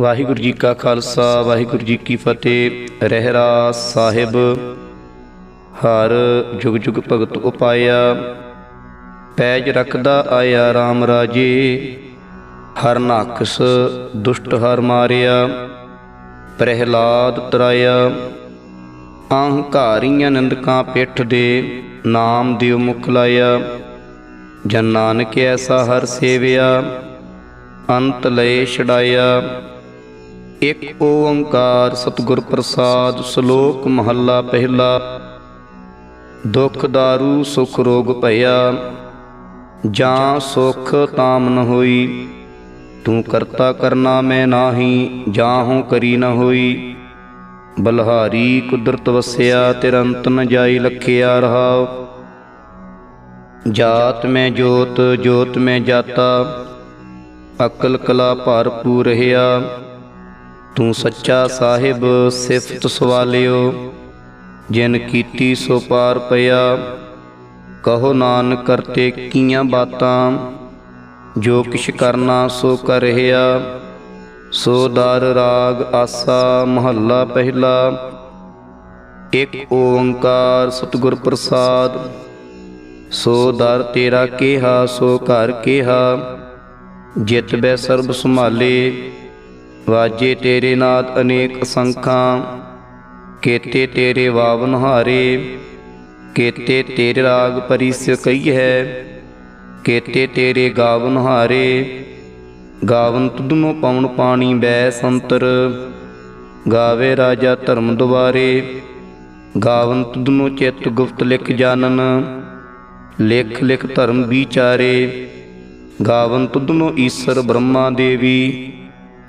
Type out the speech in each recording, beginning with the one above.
ਵਾਹਿਗੁਰੂ ਜੀ ਕਾ ਖਾਲਸਾ, ਵਾਹਿਗੁਰੂ ਜੀ ਕੀ ਫਤਿਹ। ਰਹਿਰਾ ਸਾਹਿਬ, ਹਰ ਜੁਗ ਜੁਗ ਭਗਤ ਉਪਾਇਆ। ਪੈਜ ਰੱਖਦਾ ਆਇਆ RAM ਰਾਜੇ, ਹਰ ਨਾਕਸ ਦੁਸ਼ਟ ਹਰ ਮਾਰਿਆ। ਪ੍ਰਹਿਲਾਦ ਤਰਾਇਆ, ਅਹੰਕਾਰੀਆਂ ਨੰਦਕਾਂ ਪਿੱਠ ਦੇ ਨਾਮ ਦਿਓ ਮੁਖ ਲਾਇਆ। ਜਨ ਨਾਨਕ ਐਸਾ ਹਰ ਸੇਵਿਆ, ਅੰਤ ਲਏ ਛਡਾਇਆ। ਇਕ ਓੰਕਾਰ ਸਤਿਗੁਰ ਪ੍ਰਸਾਦ ਸ਼ਲੋਕ ਮਹੱਲਾ ਪਹਿਲਾ। ਦੁਖ ਦਾਰੂ, ਸੁਖ ਰੋਗ ਭਇਆ, ਜਾਂ ਸੁਖ ਤਾਮ ਨ ਹੋਈ। ਤੂੰ ਕਰਤਾ ਕਰਨਾ ਮੈਂ ਨਾਹੀ ਜਾਂ ਹੂੰ ਕਰੀ ਨ ਹੋਈ। ਬਲਹਾਰੀ ਕੁਦਰਤ ਵਸਿਆ, ਤਿਰੰਤ ਨ ਜਾਈ ਲਖਿਆ ਰਹਾਉ। ਜਾਤ ਮੈਂ ਜੋਤ ਜੋਤ ਮੈਂ ਜਾਤਾ, ਅਕਲ ਕਲਾ ਭਰਪੂਰ ਰਹੀਆ ਤੂੰ ਸੱਚਾ ਸਾਹਿਬ, ਸਿਫਤ ਸਵਾਲਿਓ। ਜਿਨ ਕੀਤੀ ਸੋ ਪਾਰ ਪਿਆ। ਕਹੋ ਨਾਨਕ, ਕਰਤੇ ਕੀਆਂ ਬਾਤਾਂ। ਜੋ ਕਿਛ ਕਰਨਾ ਸੋ ਕਰ ਰਿਹਾ। ਸੋ ਦਰ, ਰਾਗ, ਆਸਾ, ਮਹੱਲਾ ਪਹਿਲਾ। ਇਕ ਓੰਕਾਰ ਸਤਿਗੁਰ ਪ੍ਰਸਾਦ। ਸੋ ਦਰ ਤੇਰਾ ਕਿਹਾ, ਸੋ ਘਰ ਕਿਹਾ। ਜਿਤ ਬੈ ਸਰਬ ਸੰਭਾਲੇ। ਵਾਜੇ ਤੇਰੇ ਨਾਦ ਅਨੇਕ ਅਸੰਖਾਂ ਕੇਤੇ ਤੇਰੇ ਵਾਵਨ ਹਾਰੇ ਕੇਤੇ ਤੇਰੇ ਰਾਗ ਪਰਿਸ ਕਈ ਹੈ, ਕੇਤੇ ਤੇਰੇ ਗਾਵਨ ਹਾਰੇ ਗਾਵਨ ਤੁਧਨੋ ਪਵਨ ਪਾਣੀ ਬੈ ਸੰਤਰ, ਗਾਵੇ ਰਾਜਾ ਧਰਮ ਦੁਆਰੇ, ਗਾਵਨ ਤੁਧਨੋ ਚਿੱਤ ਗੁਪਤ ਲਿਖ ਜਾਣਨ, ਲਿਖ ਲਿਖ ਧਰਮ ਵਿਚਾਰੇ, ਗਾਵਨ ਤੁਧਨੋ ਈਸ਼ਰ ਬ੍ਰਹਮਾ ਦੇਵੀ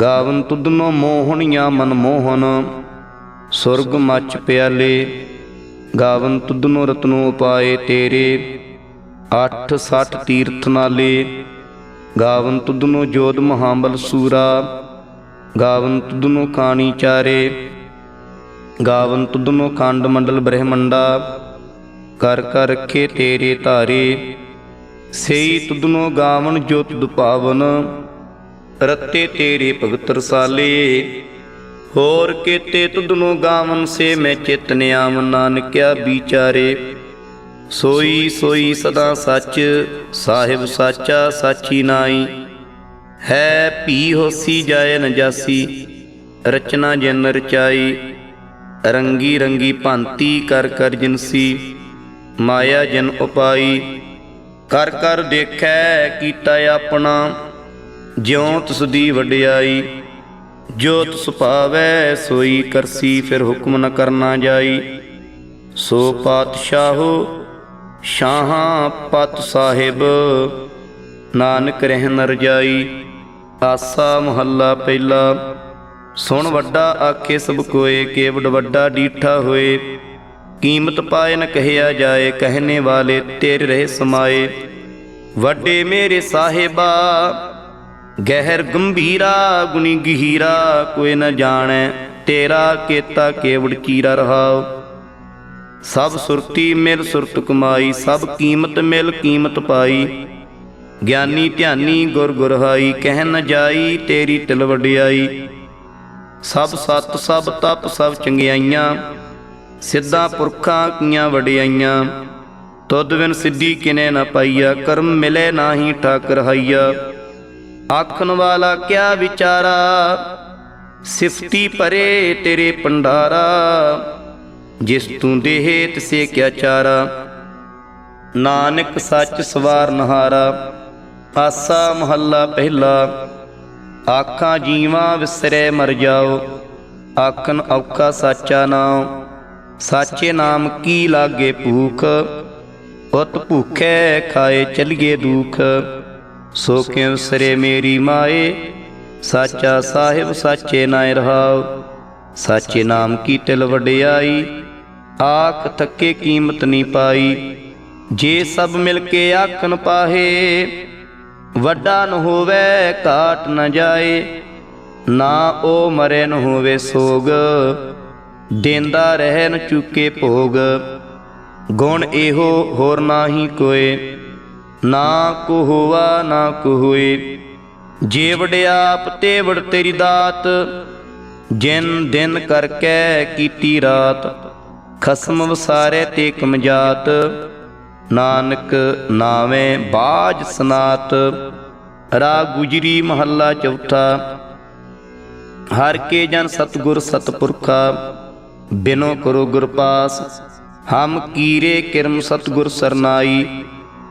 ਗਾਵਨ ਤੁਧਨੋ ਮੋਹਣੀਆਂ ਮਨ ਮੋਹਨ, ਸੁਰਗ ਮੱਚ ਪਿਆਲੇ, ਗਾਵਨ ਤੁਧਨੋ ਰਤਨੋ ਉਪਾਏ ਤੇਰੇ 8 60 ਤੀਰਥ ਨਾਲੇ, ਗਾਵਨ ਤੁਧਨੋ ਜੋਧ ਮਹਾਬਲ ਸੂਰਾ, ਗਾਵਨ ਤੁਧਨੋ ਕਾਣੀ ਚਾਰੇ, ਗਾਵਨ ਤੁਧਨੋ ਖੰਡ ਮੰਡਲ ਬ੍ਰਹਮੰਡਾ, ਕਰ ਕਰ ਰਖੇ ਤੇਰੇ ਧਾਰੇ, ਸਈ ਤੁਧਨੋ ਗਾਵਨ ਜੋ ਤੁਧ ਪਾਵਨ ਰਤੇ ਤੇਰੇ ਭਗਤ ਰਸਾਲੇ ਹੋਰ ਕੀਤੇ ਤੁਧਨੋ ਗਾਵਨ ਸੇ ਮੈਂ ਚਿਤ ਨਿਆਮ ਨਾਨਕਿਆ ਵਿਚਾਰੇ। ਸੋਈ ਸੋਈ ਸਦਾ ਸੱਚ, ਸਾਹਿਬ ਸਾਚਾ ਸਾਚੀ ਨਾਈ ਹੈ ਭੀ ਹੋਸੀ ਜਾਏ ਨ ਜਾਸੀ, ਰਚਨਾ ਜਨ ਰਚਾਈ। ਰੰਗੀ ਰੰਗੀ ਭਾਂਤੀ ਕਰ ਕਰ ਜਿਨਸੀ, ਮਾਇਆ ਜਨ ਉਪਾਈ। ਕਰ ਕਰ ਦੇਖੈ ਕੀਤਾ ਆਪਣਾ ਜਿਉ ਤਿਸ ਦੀ ਵਡਿਆਈ, ਜੋ ਤਿਸ ਭਾਵੈ ਸੋਈ ਕਰਸੀ, ਫਿਰ ਹੁਕਮ ਨ ਕਰਨਾ ਜਾਈ। ਸੋ ਪਾਤਸ਼ਾਹੋ ਸ਼ਾਹਾਂ ਪਤ ਸਾਹਿਬ, ਨਾਨਕ ਰਹਿ ਨਰ ਜਾਈ। ਆਸਾ ਮਹੱਲਾ ਪਹਿਲਾ, ਸੁਣ ਵੱਡਾ ਆਖੇ ਸਭ ਕੋਏ ਕੇਵਡ ਵੱਡਾ ਡੀਠਾ ਹੋਏ। ਕੀਮਤ ਪਾਏ ਨ ਕਹਿਆ ਜਾਏ ਕਹਿਨੇ ਵਾਲੇ ਤੇਰੇ ਰਹੇ ਸਮਾਏ। ਵੱਡੇ ਮੇਰੇ ਸਾਹਿਬਾ ਗਹਿਰ ਗੰਭੀਰਾ, ਗੁਣੀ ਗਹੀਰਾ, ਕੋਈ ਨ ਜਾਣੈ, ਤੇਰਾ ਕੇਤਾ ਕੇਵੜ ਚੀਰਾ ਰਹਾਉ। ਸਭ ਸੁਰਤੀ ਮਿਲ ਸੁਰਤ ਕਮਾਈ, ਸਭ ਕੀਮਤ ਮਿਲ ਕੀਮਤ ਪਾਈ। ਗਿਆਨੀ ਧਿਆਨੀ ਗੁਰ ਗੁਰਹਾਈ, ਕਹਿ ਨ ਜਾਈ, ਤੇਰੀ ਤਿਲ ਵਡਿਆਈ। ਸਭ ਸਤ, ਸਭ ਤਪ, ਸਭ ਚੰਗਿਆਈਆਂ, ਸਿੱਧਾ ਪੁਰਖਾਂ ਕੀਆਂ ਵਡਿਆਈਆਂ। ਤੁਧ ਬਿਨ ਸਿੱਧੀ ਕਿਨੇ ਨਾ ਪਾਈਆ, ਕਰਮ ਮਿਲੇ ਨਾਹੀ ਠਾਕਰ ਰਹਾਈਆ ਆਖਣ ਵਾਲਾ ਕਿਆ ਵਿਚਾਰਾ? ਸਿਫਤੀ ਪਰੇ ਤੇਰੇ ਪੰਡਾਰਾ ਜਿਸ ਤੂੰ ਦੇਹ ਤਿਸੇ ਕਿਆ ਚਾਰਾ? ਨਾਨਕ ਸੱਚ ਸਵਾਰ ਨਹਾਰਾ, ਆਸਾ ਮਹੱਲਾ ਪਹਿਲਾ। ਆਖਾਂ ਜੀਵਾਂ ਵਿਸਰੇ ਮਰ ਜਾਓ, ਆਖਣ ਔਖਾ ਸਾਚਾ ਨਾਮ ਸਾਚੇ ਨਾਮ ਕੀ ਲਾਗੇ ਭੂਖ? ਉਤ ਭੁਖੇ ਖਾਏ ਚਲੀਏ ਦੁਖ। ਸੋ ਕਿਉ ਸਰੇ ਮੇਰੀ ਮਾਏ? ਸਾਚਾ ਸਾਹਿਬ ਸਾਚੇ ਨਾਇ ਰਹਾਉ। ਸਾਚੇ ਨਾਮ ਕੀ ਤਿਲ ਵਡਿਆਈ? ਆਖ ਥੱਕੇ ਕੀਮਤ ਨਹੀਂ ਪਾਈ। ਜੇ ਸਭ ਮਿਲ ਕੇ ਆਖਣ ਪਾਹੇ, ਵੱਡਾ ਨ ਹੋਵੇ ਘਾਟ ਨ ਜਾਏ। ਨਾ ਉਹ ਮਰੇ ਨ ਹੋਵੇ ਸੋਗ, ਦੇਂਦਾ ਰਹਿ ਨ ਚੁੱਕੇ ਭੋਗ। ਗੁਣ ਇਹੋ ਹੋਰ ਨਾਹੀ ਕੋਏ। ਨਾ ਕੋ ਹੋਵਾ ਨਾ ਕੋ ਹੋਏ ਜੇ ਵਡਿਆਪ ਤੇ ਵੜ ਤੇਰੀ ਦਾਤ। ਜਿਨ ਦਿਨ ਕਰਕੇ ਕੀਤੀ ਰਾਤ, ਖਸਮ ਵਸਾਰੇ ਤੇ ਕਮਜਾਤ। ਨਾਨਕ ਨਾਵੇਂ ਬਾਜ ਸਨਾਤ ਰਾ ਗੁਜਰੀ ਮਹੱਲਾ ਚੌਥਾ। ਹਰ ਕੇ ਜਨ ਸਤਗੁਰ ਸਤਪੁਰਖਾ, ਬਿਨੋ ਕਰੋ ਗੁਰਪਾਸ ਹਮ ਕੀਰੇ ਕਿਰਮ ਸਤਗੁਰ ਸਰਨਾਈ।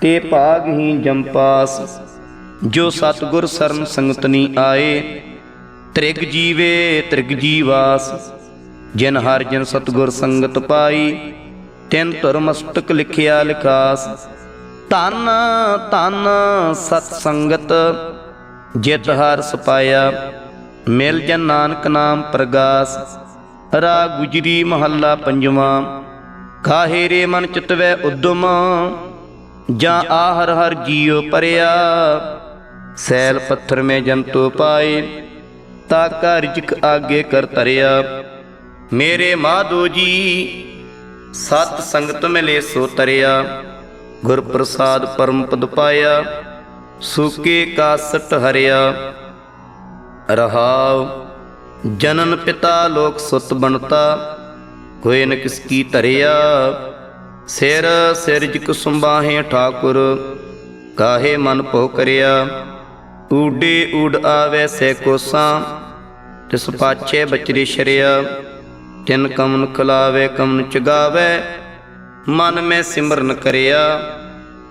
ਤੇ ਭਾਗ ਹੀ ਜੰਪਾਸ ਜੋ ਸਤਗੁਰ ਸਰਨ ਸੰਗਤਨੀ ਆਏ, ਤ੍ਰਿਗ ਜੀਵੇ, ਤ੍ਰਿਗ ਜੀਵਾਸ ਜਿਨ ਹਰ ਜਨ ਸਤਗੁਰ ਸੰਗਤ ਪਾਈ, ਤਿਨ ਧਰ ਮਸਤਕ ਲਿਖਿਆ ਲਿਖਾਸ। ਤਨ ਤਨ ਸਤ ਸੰਗਤ, ਜਿਤ ਹਰ ਸਪਾਇਆ, ਮਿਲ ਜਨ ਨਾਨਕ ਨਾਮ ਪ੍ਰਗਾਸ। ਰਾ ਗੁਜਰੀ ਮਹੱਲਾ ਪੰਜਵਾਂ, ਕਾਹੇ ਰੇ ਮਨ ਚਿਤਵੈ ਉਦਮ। ਜਾਂ ਆ ਹਰ ਹਰ ਜੀਉ ਪਰਿਆ। ਸੈਲ ਪੱਥਰ ਮੇ ਜੰਤੂ ਪਾਏ, ਤਾ ਕਾ ਰਿਜਕ ਆਗੇ ਕਰ ਤਰਿਆ ਮੇਰੇ ਮਾਧੋ ਜੀ, ਸਤ ਸੰਗਤ ਮਿਲੇ ਸੋ ਤਰਿਆ। ਗੁਰ ਪ੍ਰਸਾਦ ਪਰਮ ਪਦ ਪਾਇਆ, ਸੁਕੇ ਕਾਸਟ ਹਰਿਆ। ਰਹਾਉ, ਜਨਨ ਪਿਤਾ ਲੋਕ ਸੁਤ ਬਣਤਾ, ਕੋਈ ਨ ਕਿਸ ਕੀ ਧਰਿਆ। ਸਿਰ ਸਿਰ ਜਿਕ ਠਾਕੁਰ, ਕਾਹੇ ਮਨ ਭੋ ਕਰਿਆ? ਊਡੇ ਊਡ ਆਵੇ ਸੇ ਕੋਸਾਂ, ਤਿਸ ਪਾਛੇ ਬਚਰੀ ਸ਼ਰਿਆ। ਤਿਨ ਕਮਨ ਖਲਾਵੇ, ਕਮਨ ਚਗਾਵੇ, ਮਨ ਮੈਂ ਸਿਮਰਨ ਕਰਿਆ।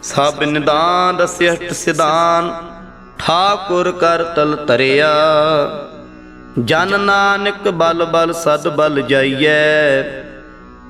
ਸਭ ਨਿਦਾਨ ਦਸਿਅਟ ਸਿਦਾਨ ਠਾਕੁਰ ਕਰ ਤਲ ਤਰਿਆ ਜਨ ਨਾਨਕ ਬਲ ਬਲ ਸਦ ਬਲ ਜਾਈਐ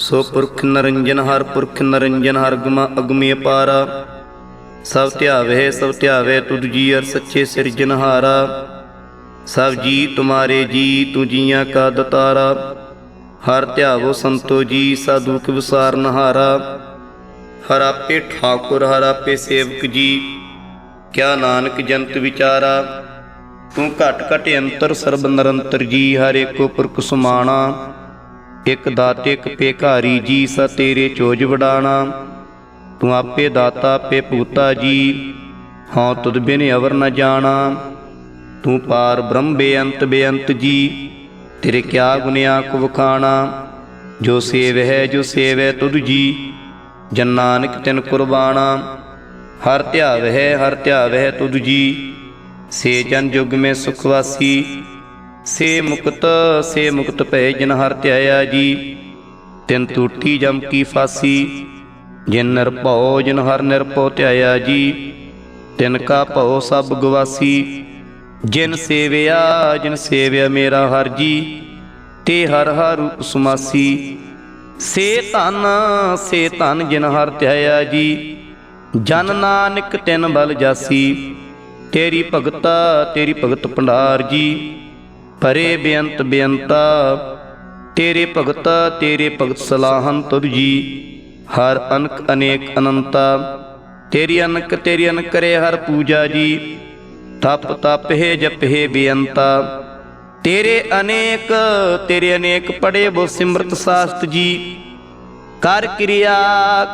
ਸੋ ਪੁਰਖ ਨਰੰਜਨ ਹਰ ਪੁਰਖ ਨਰੰਜਨ ਹਰ ਗਮਾ ਅਗਮੀ ਅਪਾਰਾ ਸਭ ਧਿਆਵੇ ਸਭ ਧਿਆਵੇ ਤੁਧ ਜੀ ਅਰ ਸੱਚੇ ਸਿਰਜਨਹਾਰਾ ਸਭ ਜੀ ਤੁਮਾਰੇ ਜੀ, ਤੂੰ ਜੀਆਂ ਕਾ ਦਤਾਰਾ। ਹਰ ਧਿਆਵੋ ਸੰਤੋ ਜੀ, ਸਾਧੂ ਕੇ ਵਿਸਾਰ ਨਹਾਰਾ। ਹਰ ਆਪੇ ਠਾਕੁਰ, ਹਰ ਆਪੇ ਸੇਵਕ ਜੀ। ਕਿਆ ਨਾਨਕ ਜੰਤ ਵਿਚਾਰਾ। ਤੂੰ ਘਟ ਘਟ ਅੰਤਰ ਸਰਬ ਨਿਰੰਤਰ ਜੀ, ਹਰ ਏਕੋ ਪੁਰਖ ਸੁਮਾਣਾ। ਇਕ ਦਾਤਿਕ ਇਕ ਭੇਖਾਰੀ ਜੀ, ਸ ਤੇਰੇ ਚੋਜ ਵਡਾਣਾ। ਤੂੰ ਆਪੇ ਦਾਤਾ ਪੇ ਪੂਤਾ ਜੀ, ਹਉ ਤੁਧ ਬਿਨ ਅਵਰ ਨ ਜਾਣਾ। ਤੂੰ ਪਾਰ ਬ੍ਰਹਮ ਬੇਅੰਤ ਬੇਅੰਤ ਜੀ, ਤੇਰੇ ਕਿਆ ਗੁਨਿਆ ਕੁ ਵਖਾਣਾ। ਜੋ ਸੇਵ ਹੈ ਜੋ ਸੇਵੈ ਤੁਧ ਜੀ, ਜਨ ਨਾਨਕ ਤਿਨ ਕੁਰਬਾਨਾ ਹਰ ਧਿਆਵ ਹੈ ਹਰ ਧਿਆਵ ਹੈ ਤੁਧ ਜੀ, ਸੇ ਜਨ ਜੁਗ ਮੇ ਸੁਖ ਵਾਸੀ। ਸੇ ਮੁਕਤ ਸੇ ਮੁਕਤ ਭੈ ਜਿਨ ਹਰ ਧਿਆਇਆ ਜੀ, ਤਿਨ ਟੂਟੀ ਜਮ ਕੀ ਫਾਸੀ, ਜਿਨ ਨਿਰਭਉ ਜਿਨ ਹਰ ਨਿਰਭਉ ਧਿਆਇਆ ਜੀ, ਤਿਨ ਕਾ ਭਉ ਸਭ ਗਵਾਸੀ, ਜਿਨ ਸੇਵਿਆ ਜਿਨ ਸੇਵਿਆ ਮੇਰਾ ਹਰ ਜੀ, ਤੇ ਹਰ ਹਰ ਰੂਪ ਸਮਾਸੀ ਸੇ ਧਨ ਸੇ ਧਨ ਜਿਨ ਹਰ ਧਿਆਇਆ ਜੀ, ਜਨ ਨਾਨਕ ਤਿਨ ਬਲ ਜਾਸੀ, ਤੇਰੀ ਭਗਤਾ, ਤੇਰੀ ਭਗਤ ਭੰਡਾਰ ਜੀ ਪਰੇ ਬੇਅੰਤ ਬੇਅੰਤਾ, ਤੇਰੇ ਭਗਤ ਤੇਰੇ ਭਗਤ ਸਲਾਹਨ ਤੁਧ ਜੀ। ਹਰ ਅਨਕ ਅਨੇਕ ਅਨੰਤਾ, ਤੇਰੀ ਅਨਕ ਤੇਰੀ ਅਨਕ ਕਰੇ ਹਰ ਪੂਜਾ ਜੀ। ਤਪ ਤਪ ਹੈ ਜਪ ਹੈ ਬੇਅੰਤਾ, ਤੇਰੇ ਅਨੇਕ ਤੇਰੇ ਅਨੇਕ ਪੜੇ ਬੋ ਸਿਮਰਤ ਸਾਸਤ ਜੀ। ਕਰ ਕਿਰਿਆ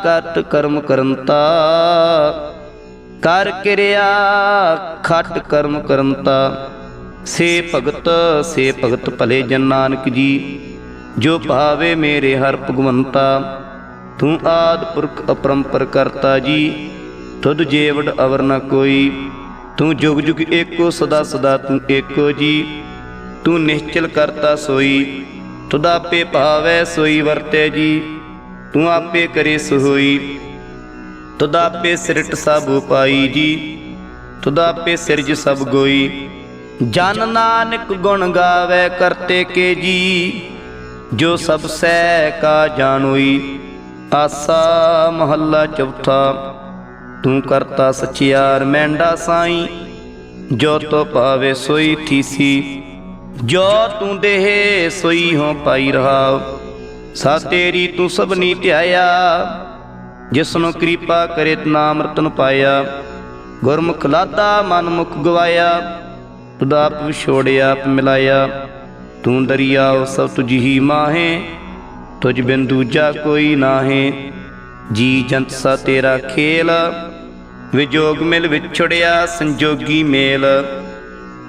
ਕਟ ਕਰਮ ਕਰੰਤਾ, ਕਰ ਕਿਰਿਆ, ਖਟ ਕਰਮ ਕਰੰਤਾ। ਸੇ ਭਗਤ ਸੇ ਭਗਤ ਭਲੇ ਜਨ ਨਾਨਕ ਜੀ, ਜੋ ਭਾਵੇ ਮੇਰੇ ਹਰ ਭਗਵੰਤਾ, ਤੂੰ ਆਦ ਪੁਰਖ ਅਪਰੰਪਰ ਕਰਤਾ ਜੀ, ਤੁਧ ਜੇਵੜ ਅਵਰ ਨ ਕੋਈ, ਤੂੰ ਜੁਗ ਜੁਗ ਏਕੋ, ਸਦਾ ਸਦਾ ਤੂੰ ਏਕੋ ਜੀ, ਤੂੰ ਨਿਸ਼ਚਲ ਕਰਤਾ ਸੋਈ, ਤੁਧ ਆਪੇ ਭਾਵੈ ਸੋਈ ਵਰਤੈ ਜੀ, ਤੂੰ ਆਪੇ ਕਰੇ ਸੋਈ, ਤੁਧ ਆਪੇ ਸਿਰਟ ਸਭ ਉਪਾਈ ਜੀ, ਤੁਧ ਆਪੇ ਸਿਰਜ ਸਭ ਗੋਈ ਜਨ ਨਾਨਕ ਗੁਣ ਗਾਵੇ ਕਰਤੇ ਕੇ ਜੀ, ਜੋ ਸਭ ਸਹਿ ਕਾ ਜਾਣੋਈ। ਆਸਾ ਮਹੱਲਾ ਚੌਥਾ, ਤੂੰ ਕਰਤਾ ਸਚਿਆਰ ਮੈਂਡਾ ਸਾਈ, ਜੋ ਤੋ ਪਾਵੇ ਸੋਈ ਥੀਸੀ। ਜੋ ਤੂੰ ਦੇਹ ਸੋਈ ਹੋ ਪਾਈ ਰਹਾ ਸਾ ਤੇਰੀ ਤੂੰ ਸਭਨੀ ਧਿਆਇਆ। ਜਿਸਨੂੰ ਕਿਰਪਾ ਕਰੇ ਨਾਮ ਰਤਨ ਪਾਇਆ, ਗੁਰਮੁਖ ਲਾਦਾ ਮਨ ਮੁਖ ਗਵਾਇਆ। ਤੁਧ ਆਪ ਵਿਛੋੜਿਆ ਆਪ ਮਿਲਾਇਆ। ਤੂੰ ਦਰਿਆਓ ਸਭ ਤੁਝੀ ਮਾਹੇ। ਤੁਝ ਬਿਨ ਦੂਜਾ ਕੋਈ ਨਾਹੇ। ਜੀ ਜੰਤ ਸਾ ਤੇਰਾ ਖੇਲ। ਵਿਜੋਗ ਮਿਲ ਵਿਛੜਿਆ, ਸੰਜੋਗੀ ਮੇਲ।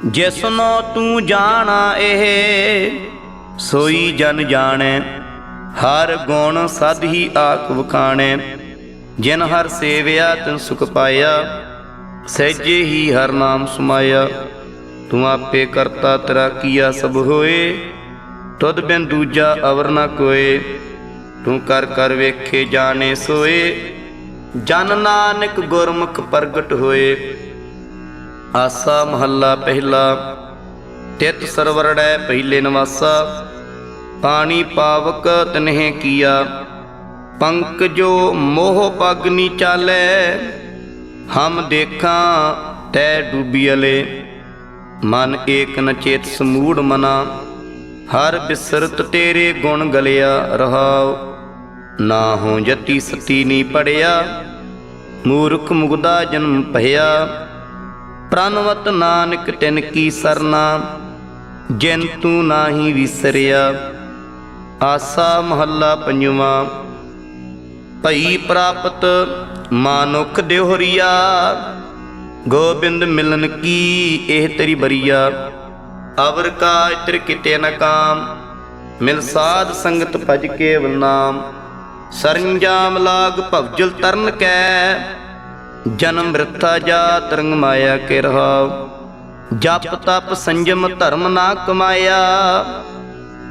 ਜਿਸਨੋ ਤੂੰ ਜਾਣਾ ਇਹ, ਸੋਈ ਜਨ ਜਾਣੈ। ਹਰ ਗੁਣ ਸਦ ਹੀ ਆਖ ਵਖਾਣੈ। ਜਿਨ ਹਰ ਸੇਵਿਆ, ਤਿਨ ਸੁਖ ਪਾਇਆ। ਸਹਿਜੇ ਹੀ ਹਰ ਨਾਮ ਸਮਾਇਆ। ਤੂੰ ਆਪੇ ਕਰਤਾ ਤੇਰਾ ਕੀਆ ਸਭ ਹੋਏ, ਤੁਧ ਬਿਨ ਦੂਜਾ ਅਵਰ ਨ ਕੋਏ। ਤੂੰ ਕਰ ਕਰ ਵੇਖੇ ਜਾਣੇ ਸੋਏ, ਜਨ ਨਾਨਕ ਗੁਰਮੁਖ ਪ੍ਰਗਟ ਹੋਏ। ਆਸਾ ਮਹੱਲਾ ਪਹਿਲਾ ਤਿਤ ਸਰਵਰੜੈ ਪਹਿਲੇ ਨਿਵਾਸਾ। ਪਾਣੀ ਪਾਵਕ ਤਨਹਿ ਕੀਆ, ਪੰਕ ਜੋ ਮੋਹ ਪਗਨੀ ਚਾਲੈ। ਹਮ ਦੇਖਾਂ ਤੈ ਡੂਬੀਲੇ ਮਨ ਏਕ ਨਚੇਤ ਸਮੂੜ ਮਨਾ, ਹਰ ਬਿਸਰਤ ਤੇਰੇ ਗੁਣ ਗਲਿਆ ਰਹਾਉ। ਨਾ ਹੋ ਜਤੀ ਸਤੀ ਨੀ ਪੜਿਆ, ਮੂਰਖ ਮੁਗਦਾ ਜਨਮ ਭਇਆ। ਪ੍ਰਨਵਤ ਨਾਨਕ ਤਿਨ ਕੀ ਸਰਨਾ, ਜਿਨ ਤੂੰ ਨਾਹੀ ਵਿਸਰਿਆ। ਆਸਾ ਮਹੱਲਾ ਪੰਜਵਾਂ, ਭਈ ਪ੍ਰਾਪਤ ਮਾਨੁਖ ਦਿਹਰੀਆ ਗੋਬਿੰਦ ਮਿਲਨ ਕੀ ਇਹ ਤੇਰੀ ਬਰੀਆ? ਅਵਰ ਕਾ ਇਤਰ ਕਿਤੇ ਨਾ ਕਾਮ, ਮਿਲ ਸਾਧ ਸੰਗਤ ਭਜ ਕੇਵਲ ਨਾਮ। ਸਰੰਜਾਮ ਲਾਗ ਭਵਜਲ ਤਰਨ ਕੈ, ਜਨਮ ਮ੍ਰਿਥਾ ਜਾ ਤਰੰਗ ਮਾਇਆ ਕੇ ਰਹਾਉ। ਜਪ ਤਪ ਸੰਜਮ ਧਰਮ ਨਾ ਕਮਾਇਆ,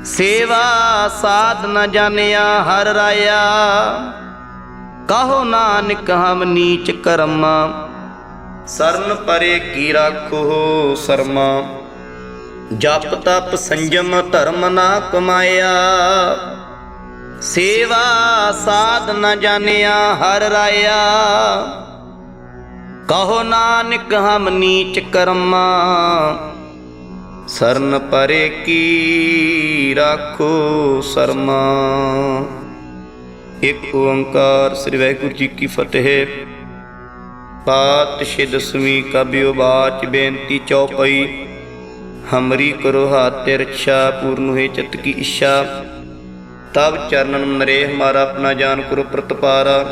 ਸੇਵਾ ਸਾਧ ਨ ਜਾਣਿਆ ਹਰ ਰਾਇਆ। ਕਹੋ ਨਾਨਕ ਹਮ ਨੀਚ ਕਰਮਾ ਸਰਨ ਪਰੇ ਕੀ ਰਾਖੋ ਸਰਮਾ? ਜਪ ਤਪ ਸੰਜਮ ਧਰਮ ਨਾ ਕਮਾਇਆ। ਸੇਵਾ ਸਾਧ ਨ ਜਾਣਿਆ ਹਰ ਰਾਇਆ। ਕਹੋ ਨਾਨਕ ਹਮ ਨੀਚ ਕਰਮਾ। ਸਰਨ ਪਰੇ ਕੀ ਰਾਖੋ ਸਰਮਾ? ਇੱਕ ਓੰਕਾਰ ਸ੍ਰੀ ਵਾਹਿਗੁਰੂ ਜੀ ਕੀ ਫਤਿਹ। ਪਾਤਸ਼ਾਹ ਦਸਵੀਂ ਕਬਿਉ ਬਾਚ ਬੇਨਤੀ ਚੌਪਈ। ਹਮਰੀ ਕਰੋ ਹਾਤੇ ਰਛਾ ਪੂਰਨ ਹੋਏ ਚਿਤ ਕੀ ਇੱਛਾ। ਤਬ ਚਰਨਨ ਮਰੇ ਹਮਾਰਾ ਆਪਣਾ ਜਾਨ ਕਰੋ ਪ੍ਰਤਪਾਰਾ।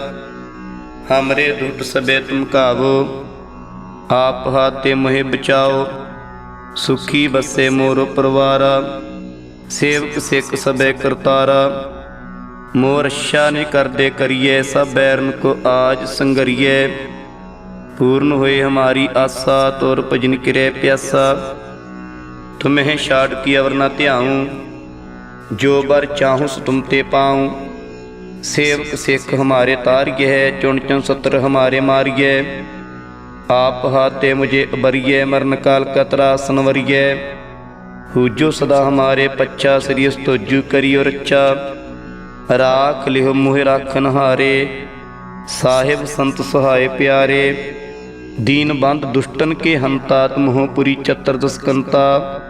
ਹਮਰੇ ਦੁੱਟ ਸਬੇ ਤੁਮ ਕਾਵੋ ਆਪ ਹਾਤੇ ਮੋਹਿ ਬਚਾਓ। ਸੁਖੀ ਬਸੇ ਮੋਰ ਪਰਵਾਰਾ, ਸੇਵਕ ਸਿੱਖ ਸਬੇ ਕਰਤਾਰਾ। ਮੋਰ ਰਛਾ ਨਿ ਕਰਦੇ ਕਰੀਏ, ਸਭ ਬੈਰਨ ਕੋ ਆਜ ਸੰਗਰੀਏ। ਪੂਰਨ ਹੋਏ ਹਮਾਰੀ ਆਸਾ, ਤੋਰ ਭਜਨ ਕਿਰੇ ਪਿਆਸਾ। ਤੁਮਹਿ ਛਾੜ ਕੀ ਅਵਰ ਨਾ ਧਿਆਉ, ਜੋ ਬਰ ਚਾਹੂੰ ਸੋ ਤੁਮ ਤੇ ਪਾਉ। ਸੇਵਕ ਸਿੱਖ ਹਮਾਰੇ ਤਾਰਿਏ ਹੈ ਚੁਣ ਚੁਣ ਸਤਰ ਹਮਾਰੇ ਮਾਰਿਏ ਆਪ ਹਾਤੇ ਮੁਝੇ ਅਬਰਿਏ ਮਰਨ ਕਾਲ ਕਤਰਾ ਸੰਵਰਿਏ ਹੂਜੋ ਸਦਾ ਹਮਾਰੇ ਪੱਛਾ, ਸ੍ਰੀ ਸਤੋਜੂ ਕਰਿਓ ਰੱਛਾ। ਰਾਖ ਲਿਹ ਮੋਹਿ ਰਾਖਨ ਹਾਰੇ ਸਾਹਿਬ ਸੰਤ ਸਹਾਏ ਪਿਆਰੇ। ਦੀਨਬੰਦ ਦੁਸ਼ਟਨ ਕੇ ਹੰਤਾ ਤੁਮਹੁ ਪੁਰੀ ਚਤਰ ਦਸਕੰਤਾ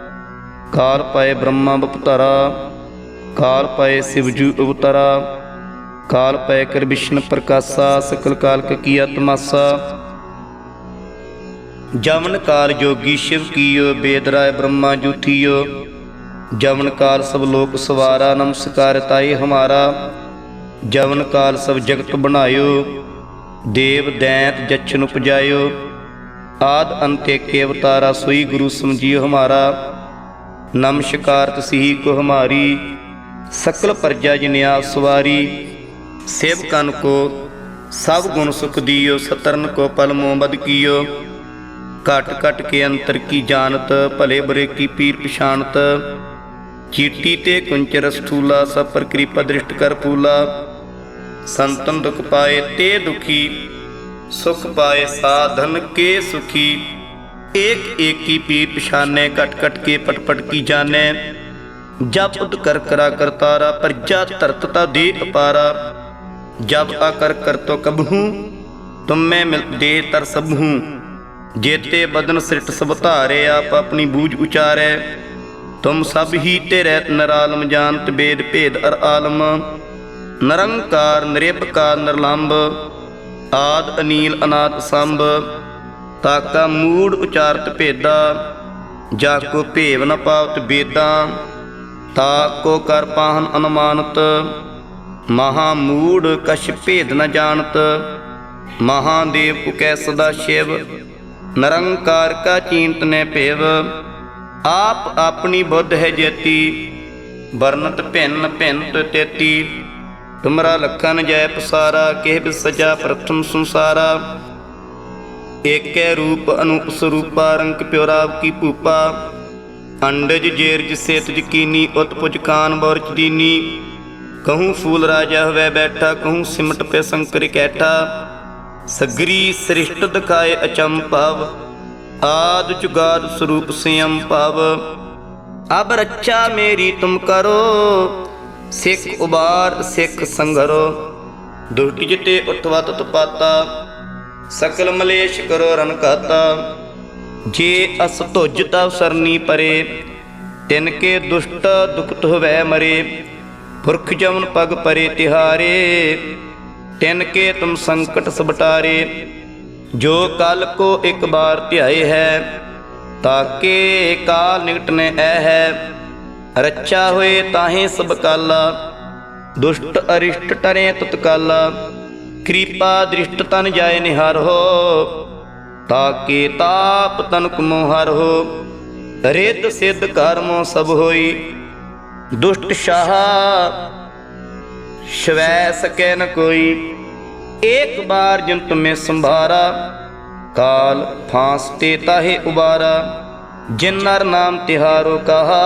ਕਾਲ ਪਏ ਬ੍ਰਹਮਾ ਬਪਤਰਾ ਕਾਲ ਪਾਏ ਸਿਵਜੂ ਅਵਤਰਾ ਕਾਲ ਪੈ ਕਰ ਵਿਸ਼ਨ ਪ੍ਰਕਾਸ਼ਾ ਸਕਲ ਕਾਲਕ ਕੀਆ ਤਮਾਸਾ ਜਮਨ ਕਾਲ ਜੋਗੀ ਸ਼ਿਵ ਕੀਓ ਬੇਦ ਰਾਏ ਬ੍ਰਹਮਾ ਜੂਥੀਓ ਜਵਨ ਕਾਲ ਸਭ ਲੋਕ ਸਵਾਰਾ ਨਮਸਕਾਰ ਤਾਏ ਹਮਾਰਾ ਜਵਨ ਕਾਲ ਸਭ ਜਗਤ ਬਣਾਇਓ ਦੇਵ ਦੈਂਤ ਜਛਨ ਉਪਜਾਇਓ। ਆਦ ਅੰਤੇ ਕੇ ਅਵਤਾਰਾ ਸੋਈ ਗੁਰੂ ਸਮਝਿਓ ਹਮਾਰਾ। ਨਮਸਕਾਰ ਤਸਹੀ ਕੋ ਹਮਾਰੀ। ਸਕਲ ਪਰਜਾ ਜਿਨਿਆ ਸਵਾਰੀ। ਸੇਵਕਨ ਕੋ, ਸਭ ਗੁਣ ਸੁਖ ਦਿਓ, ਸਤਰਨ ਕੋ ਪਲ ਮੋਬਦ ਕੀਓ। ਘਟ ਘਟ ਕੇ ਅੰਤਰ ਕੀ ਜਾਣਤ, ਭਲੇ ਬੁਰੇ ਕੀ ਪੀਰ ਪਛਾਨਤ ਚੀਟੀ ਤੇ ਕੁੰਚਰ ਸਥੂਲਾ ਸਭ ਪਰ ਕਿਰਪਾ ਦ੍ਰਿਸ਼ਟ ਕਰ ਪੂਲਾ ਸੰਤਨ ਦੁਖ ਪਾਏ ਤੇ ਦੁਖੀ, ਸੁਖ ਪਾਏ ਸਾਧਨ ਕੇ ਸੁਖੀ। ਏਕ ਏਕੀ ਪੀਰ ਪਛਾਨੇ, ਘਟ ਘਟ ਕੇ ਪਟ ਪਟ ਕੀ ਜਾਣੈ। ਜਪ ਉਦ ਕਰ ਕਰਾ ਕਰਤਾਰਾ ਪਰਜਾ ਧਰਤ ਦੇ ਅਪਾਰਾ। ਜਬ ਆ ਕਰ ਕਰ ਤੋ ਕਬਹੂ, ਤੁਮੇ ਮਿਲ ਦੇ ਤਰ ਸਭੂ ਜੇਤੇ ਬਦਨ ਸਿਰਟ ਸਭ ਧਾਰੇ, ਆਪ ਆਪਣੀ ਬੂਝ ਉਚਾਰੈ। ਤੁਮ ਸਭ ਹੀ ਤੇ ਰਹਿਤ ਨਰਾਲਮ, ਜਾਣਤ ਬੇਦ ਭੇਦ ਅਰ ਆਲਮ। ਨਿਰੰਕਾਰ ਨਿਰਭਕਾਰ ਨਿਰਲੰਭ ਆਦ, ਅਨੀਲ, ਅਨਾਦ ਸੰਭ ਤਾਕਾ, ਮੂੜ, ਉਚਾਰਤ, ਭੇਦਾ, ਜਾ ਕੋ ਭੇਵ ਨ ਪਾਵਤ ਬੇਦਾਂ ਤਾ ਕੋ ਕਰ ਪਾਹਨ ਅਨੁਮਾਨਤ, ਮਹਾ ਮੂੜ ਕਛ ਭੇਦ ਨ ਜਾਣਤ ਮਹਾਦੇਵ ਕੁਕੈ ਸਦਾ ਸ਼ਿਵ, ਨਿਰੰਕਾਰ ਕਾ ਚੀਂਤ ਨੇ ਭੇਵ, ਆਪ ਆਪਣੀ ਬੁੱਧ ਹੈ ਜੇਤੀ, ਵਰਨਤ ਭਿੰਨ ਭਿੰਨ ਤੇ ਤੇਤੀ ਤੁਮਰਾ ਲਖਨ ਜੈ ਪਸਾਰਾ, ਕਿਹ ਬਿਸਜਾ ਪ੍ਰਥਮ ਸੰਸਾਰਾ। ਏਕੈ ਰੂਪ ਅਨੂਪ ਸਰੂਪਾ ਰੰਗ ਪਿਉਰਾਵ ਕੀ ਭੂਪਾ। ਅੰਡਜ ਜੇਰਜ ਸੇਤ ਜਕੀਨੀ ਉਤਪੁਜ ਕਾਨ ਬੋਰਚ ਦੀਨੀ। ਕਹੂੰ ਫੂਲ ਰਾਜਾ ਹੋਵੇ ਬੈਠਾ, ਕਹੂੰ ਸਿਮਟ ਪੇ ਸੰਕਰ ਕੈਠਾ। ਸਗਰੀ ਸ੍ਰਿਸ਼ਟ ਦਿਖਾਏ ਅਚੰਭਵ ਆਦ ਜੁਗਾਦ ਸਰੂਪ ਸਿਯੰ ਭਵ। ਅਬ ਰੱਛਾ ਮੇਰੀ ਤੁਮ ਕਰੋ ਸਿੱਖ ਉਬਾਰ, ਸਿੱਖ ਸੰਘਰੋ। ਦੁਸ਼ਟ ਜਿਤੇ ਉਠਵਾ ਤਤ ਪਾਤਾ, ਸਕਲ ਮਲੇਸ਼ ਕਰੋ ਰਨ ਕਾਤਾ ਜੇ ਅਸ ਧੁਜ ਤਵ ਸਰਨੀ ਪਰੇ, ਤਿਨ ਕੇ ਦੁਸ਼ਟ ਦੁਖਤ ਹੋਵੈ ਮਰੇ। ਪੁਰਖ ਜਮਨ ਪਗ ਪਰੇ ਤਿਹਾਰੇ, ਤਿਨ ਕੇ ਤੁਮ ਸੰਕਟ ਸਬਟਾਰੇ ਜੋ ਕਲ ਕੋ ਇੱਕ ਬਾਰ ਧਿਆਏ ਹੈ ਤਾਕੇ ਕਾਲ ਨਿਕਟ ਨੇ ਐ ਹੈ। ਰੱਚਾ ਹੋਏ ਤਾਹੇ ਸਭ ਕਾਲਾ। ਦੁਸ਼ਟ ਅਰਿਸ਼ਟ ਟਰੇ ਤਤਕਾਲਾ ਕਿਰਪਾ ਦ੍ਰਿਸ਼ਟ ਤਨ ਜਾਏ ਨਿਹਾਰ ਹੋ। ਤਾਕੇ ਤਾਪ ਤਨ ਕੁਮੋ ਹਰ ਹੋ। ਰਿੱਧ ਸਿੱਧ ਕਰਮੋ ਸਭ ਹੋਈ। ਦੁਸ਼ਟ ਸ਼ਾਹ ਸ਼ਵੈ ਸਕੈ ਨ ਕੋਈ। ਏਕ ਬਾਰ ਜਨ ਤੁਮੇ ਸੰਭਾਰਾ। ਕਾਲ ਫਾਂਸ ਤੇ ਤਾਹੇ ਉਬਾਰਾ। ਜਿਨ ਨਰ ਨਾਮ ਤਿਹਾਰੋ ਕਹਾ।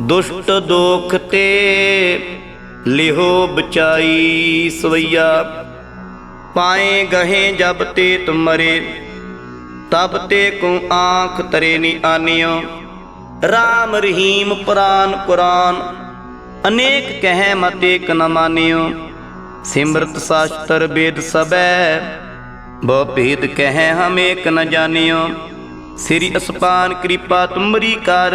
ਦੁਸ਼ਟ ਦੋਖ ਤੇ ਲਿਹੋ ਬਚਾਈ ਸਵਈਆ। ਪਾਏ ਗਹੇ ਜਬ ਤੇ ਤੁਮਰੇ ਤਬ ਤੇ ਕੋ ਆਂਖ ਤਰੇ ਨੀ ਆਨਿਓ। RAM ਰਹੀਮ ਪੁਰਾਨ ਕੁਰਾਨ, ਅਨੇਕ ਕਹਿ ਮਤੇ ਕ ਨ ਮਾਨਿਓ। ਸਿਮਰਤ ਸਾਸਤਰ ਵੇਦ ਸਬੈ, ਬਹੁ ਭੇਦ ਕਹਿ ਹਮ ਏਕ ਨ ਜਾਣਿਓ। ਸ੍ਰੀ ਅਸਪਾਨ ਕਿਰਪਾ ਤੁਮਰੀ ਕਰ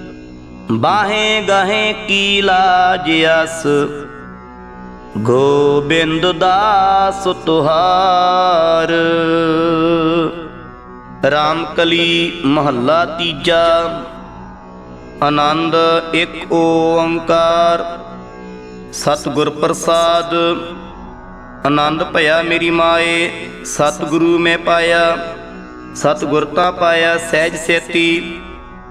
ਬਾਹੇ ਗਾਹੇ ਕੀ ਲਾਜ ਅਸ? ਗੋਬਿੰਦ ਦਾਸ ਤੁਹਾਰ। ਰਾਮਕਲੀ ਮਹੱਲਾ ਤੀਜਾ। ਆਨੰਦ ਇੱਕ ਓੰਕਾਰ। ਸਤਿਗੁਰ ਪ੍ਰਸਾਦ। ਆਨੰਦ ਭਇਆ ਮੇਰੀ ਮਾਏ, ਸਤਿਗੁਰੂ ਮੈਂ ਪਾਇਆ। ਸਤਿਗੁਰ ਤਾਂ ਪਾਇਆ ਸਹਿਜ ਸੇਤੀ।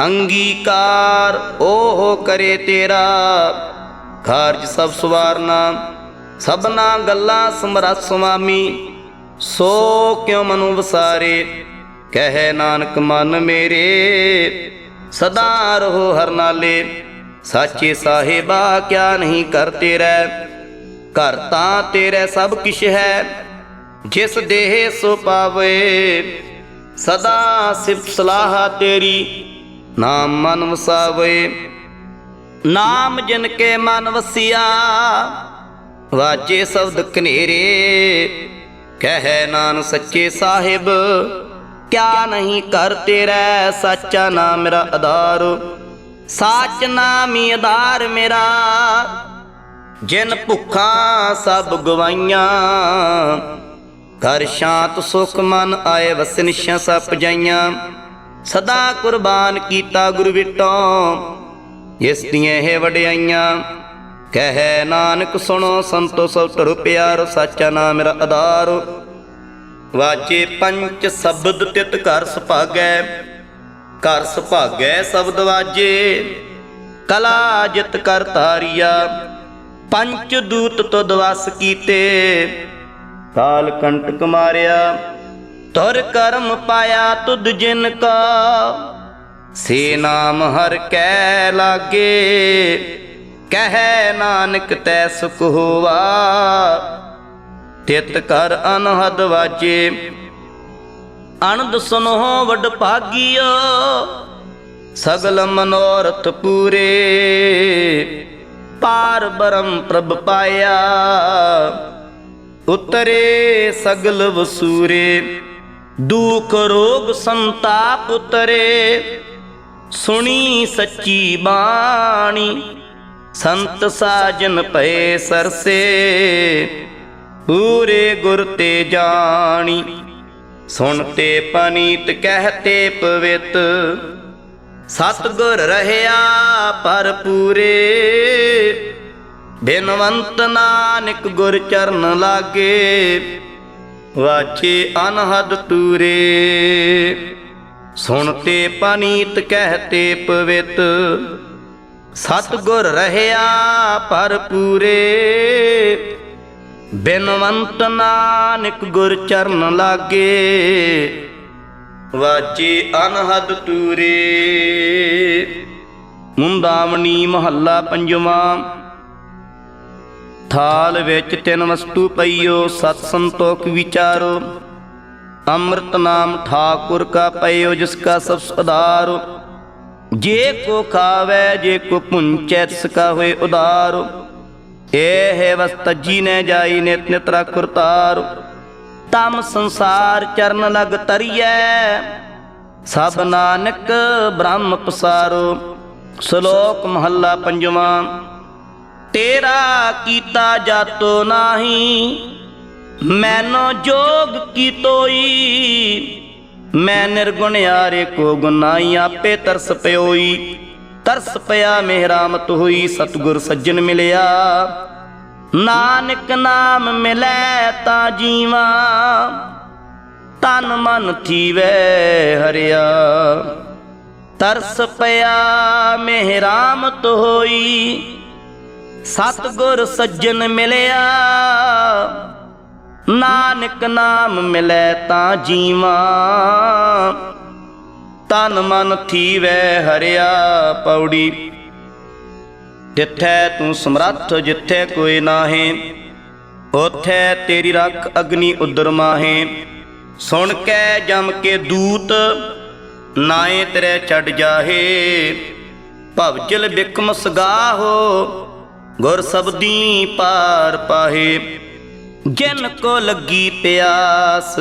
ਅੰਗੀਕਾਰ ਓਹ ਕਰੇ ਤੇਰਾ। ਕਾਰਜ ਸਭ ਸਵਾਰਨਾ, ਸਭਨਾ ਗੱਲਾਂ ਸਮਰੱਥ ਸੁਆਮੀ ਸੋ ਕਿਉ ਮਨੁ ਵਸਾਰੇ, ਕਹਿ ਨਾਨਕ ਮਨ ਮੇਰੇ। ਸਦਾ ਰਹੋ ਹਰ ਨਾਲੇ, ਸਾਚੇ ਸਾਹਿਬਾ ਕਿਆ ਨਹੀਂ ਕਰ ਤੇਰਾ। ਘਰ ਤਾਂ ਤੇਰੇ ਸਭ ਕਿਛ ਹੈ, ਜਿਸ ਦੇਹ ਸੋ ਪਾਵੇ। ਸਦਾ ਸਿਫਤ ਸਲਾਹ ਤੇਰੀ ਨਾਮ ਮਨ ਵਸਾਵੇ, ਨਾਮ ਜਿਨ ਕੇ ਮਨ ਵਸਿਆ ਵਾਜੇ ਸ਼ਬਦ ਕਨੇਰੇ, ਕਹੈ ਨਾਨ ਸੱਚੇ ਸਾਹਿਬ, ਕਿਆ ਨਹੀਂ ਕਰ ਤੇਰਾ, ਸੱਚਾ ਨਾਮ ਮੇਰਾ ਆਧਾਰ, ਸਾਚ ਨਾਮ ਹੀ ਆਧਾਰ ਮੇਰਾ, ਜਿਨ ਭੁੱਖਾਂ ਸਭ ਗਵਾਈਆਂ ਕਰ ਸ਼ਾਂਤ ਸੁਖ ਮਨ ਆਏ ਵਸਨਿਸ਼ਾਂ ਸਭ ਜਾਈਆਂ ਸਦਾ ਕੁਰਬਾਨ ਕੀਤਾ ਗੁਰ ਵਿਟੋਂ। ਇਸ ਦੀਆਂ ਇਹ ਵਡਿਆਈਆਂ, ਕਹੈ ਨਾਨਕ ਸੁਣੋ ਸੰਤੋ ਸਭ ਟਰ ਪਿਆਰ, ਸਾਚਾ ਨਾਮ ਮੇਰਾ ਆਧਾਰ। ਵਾਜੇ ਪੰਚ ਸ਼ਬਦ ਤਿਤ ਘਰ ਸੁਭਾਗੈ ਘਰ ਸੁਭਾਗੈ ਸ਼ਬਦ ਵਾਜੇ। ਕਲਾ ਜਿਤ ਕਰ ਤਾਰੀਆ ਪੰਚ ਦੂਤ ਤੁਧ ਵਸ ਕੀਤੇ। ਕਾਲ ਕੰਟਕ ਮਾਰਿਆ ਤੁਰ ਕਰਮ ਪਾਇਆ ਤੁਧ ਜਿਨ ਕਾ। ਸੇ ਨਾਮ ਹਰ ਕੈ ਲਾਗੇ, ਕਹਿ ਨਾਨਕ ਤੈ ਸੁਖ ਹੋਵਾ। ਤਿਤ ਕਰ ਅਨਹਦ ਵਾਜੇ ਅਨੰਦ ਸੁਨੋ ਵਡ ਭਾਗੀਓ ਸਗਲ ਮਨੋਰਥ ਪੂਰੇ, ਪਾਰ ਬਰਮ ਪ੍ਰਭ ਪਾਇਆ। ਉਤਰੇ ਸਗਲ ਵਸੂਰੇ। ਦੁਖ ਰੋਗ ਸੰਤਾਪ ਉਤਰੇ, ਸੁਣੀ ਸੱਚੀ ਬਾਣੀ, ਸੰਤ ਸਾਜਨ ਪਏ ਸਰਸੇ, ਪੂਰੇ ਗੁਰ ਤੇ ਜਾਣੀ ਸੁਣਤੇ ਪਨੀਤ ਕਹਤੇ ਪਵਿੱਤ, ਸਤਗੁਰ ਰਹਿਆ ਪਰ ਪੂਰੇ, ਬਿਨਵੰਤ ਨਾਨਕ ਗੁਰ ਚਰਨ ਲਾਗੇ ਵਾਚੇ ਅਨਹਦ ਤੂਰੇ। ਸੁਣਤੇ ਪਨੀਤ ਕਹਤੇ ਪਵਿੱਤ। ਸਤਗੁਰ ਰਹਿਆ ਪਰ ਪੂਰੇ। ਬਿਨਵੰਤ ਨਾਨਕ ਗੁਰ ਚਰਨ ਲਾਗੇ। ਵਾਚੇ ਅਨਹਦ ਤੂਰੇ। ਮੁੰਦਾਵਣੀ ਮਹੱਲਾ ਪੰਜਵਾਂ। ਥਾਲ ਵਿੱਚ ਤਿੰਨ ਵਸਤੂ ਪਈਓ, ਸਤ ਸੰਤੋਖ ਵਿਚਾਰੋ। ਅੰਮ੍ਰਿਤ ਨਾਮ ਠਾਕੁਰ ਕਾ ਪਈਓ ਜਿਸ ਕਾ ਸਭ ਸੁਧਾਰ ਜੇ ਕੋ ਖਾਵੇ, ਜੇ ਕੋ ਪੁੰਚੈ ਤਿਸ ਕਾ ਹੋਏ ਉਦਾਰ ਇਹ ਵਸਤ ਜੀ ਨੇ ਜਾਈ, ਨਿਤ ਨਿਤ ਰਖ ਕਰਤਾਰ ਤਮ ਸੰਸਾਰ ਚਰਨ ਲਗ ਤਰੀਐ, ਸਭ ਨਾਨਕ ਬ੍ਰਹਮ ਪਸਾਰੋ। ਸ਼ਲੋਕ ਮਹੱਲਾ ਪੰਜਵਾਂ। ਤੇਰਾ ਕੀਤਾ ਜਾਤੋ ਨਾਹੀ, ਮੈਨੋ ਜੋਗ ਕੀਤੋਈ ਮੈਂ ਨਿਰਗੁਣਿਆਰੇ ਕੋ ਗੁਨਾਈ ਆਪੇ ਤਰਸ ਪਿਓਈ। ਤਰਸ ਪਿਆ ਮਿਹਰਾਮਤ ਹੋਈ, ਸਤਗੁਰ ਸੱਜਣ ਮਿਲਿਆ। ਨਾਨਕ ਨਾਮ ਮਿਲੈ ਤਾਂ ਜੀਵਾ ਤਨ ਮਨ ਥੀਵੇ ਹਰਿਆ। ਤਰਸ ਪਿਆ ਮਿਹਰਾਮਤ ਹੋਈ ਸਤਗੁਰ ਸੱਜਣ ਮਿਲਿਆ। ਨਾਨਕ ਨਾਮ ਮਿਲੈ ਤਾਂ ਜੀਵਾ। ਤਨ ਮਨ ਥੀਵੈ ਹਰਿਆ ਪੌੜੀ। ਜਿੱਥੈ ਤੂੰ ਸਮਰੱਥ, ਜਿੱਥੈ ਕੋਈ ਨਾਹੇ ਉਥੈ ਤੇਰੀ ਰੱਖ ਅਗਨੀ ਉਦਰ ਮਾਹੇ। ਸੁਣ ਕੇ ਜਮ ਕੇ ਦੂਤ ਨਾਏ ਤੇਰੇ ਛੱਡ ਜਾਹੇ। ਭਵਜਲ ਬਿਕਮ ਸਗਾਹੋ ਗੁਰ ਸਬਦੀ ਪਾਰ ਪਾਹੇ, ਜਿਨ ਕੋ ਲੱਗੀ ਪਿਆਸ,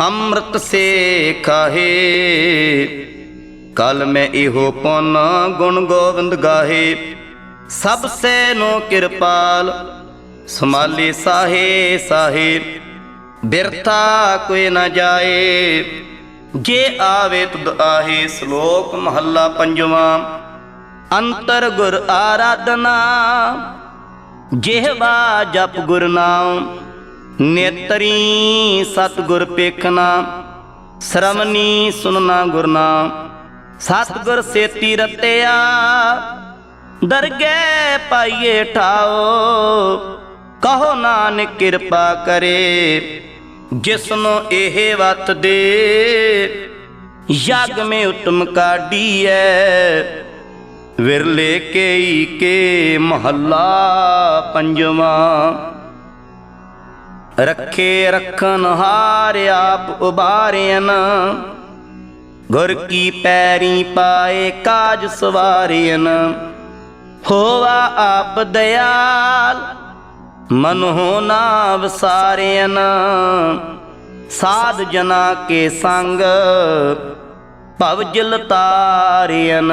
ਅੰਮ੍ਰਿਤ ਸੇ ਖਾਹੇ। ਕਲ ਮੈਂ ਇਹੋ ਪਨ ਗੁਣ ਗੋਬਿੰਦ ਗਾਹੇ, ਸਭ ਸੇ ਨੋ ਕਿਰਪਾਲ, ਸਮਾਲੇ ਸਾਹੇ ਸਾਹੇ। ਬਿਰਤਾ ਕੋਈ ਨਾ ਜਾਏ, ਜੇ ਆਵੇ ਤੁਧ ਆਹੇ, ਸ਼ਲੋਕ ਮਹੱਲਾ ਪੰਜਵਾਂ। ਅੰਤਰ ਗੁਰ ਆਰਾਧਨਾ। ਜਿਹਵਾ ਜਪ ਗੁਰ ਨਾਮ, ਨੇਤਰੀ ਸਤਗੁਰ ਪੇਖਣਾ ਸ਼ਰਮਨੀ ਸੁਨਣਾ ਗੁਰ ਨਾਮ। ਸਤਗੁਰ ਸੇਤੀ ਰਤਿਆ ਦਰਗੇ ਪਾਈਏ ਠਾਓ। ਕਹੋ ਨਾਨਕ ਕਿਰਪਾ ਕਰੇ ਜਿਸ ਨੂੰ ਇਹ ਵਤ ਦੇ। ਯਗ ਮੇ ਉਤਮ ਕਾਢੀਐ ਵਿਰਲੇ ਕੇਈ ਕੇ ਮਹੱਲਾ ਪੰਜਵਾਂ। ਰੱਖੇ ਰੱਖਨ ਹਾਰ ਆਪ ਉਬਾਰਿਆਨ ਗੁਰ ਕੀ ਪੈਰੀ ਪਾਏ ਕਾਜ ਸਵਾਰਿਆਨ ਹੋਵਾ ਆਪ ਦਇਆਲ ਮਨ ਹੋ ਨਾ ਵਸਾਰਿਆਨ ਸਾਧ ਜਨਾ ਕੇ ਸੰਗ ਭਵ ਜਲ ਤਾਰਿਆਨ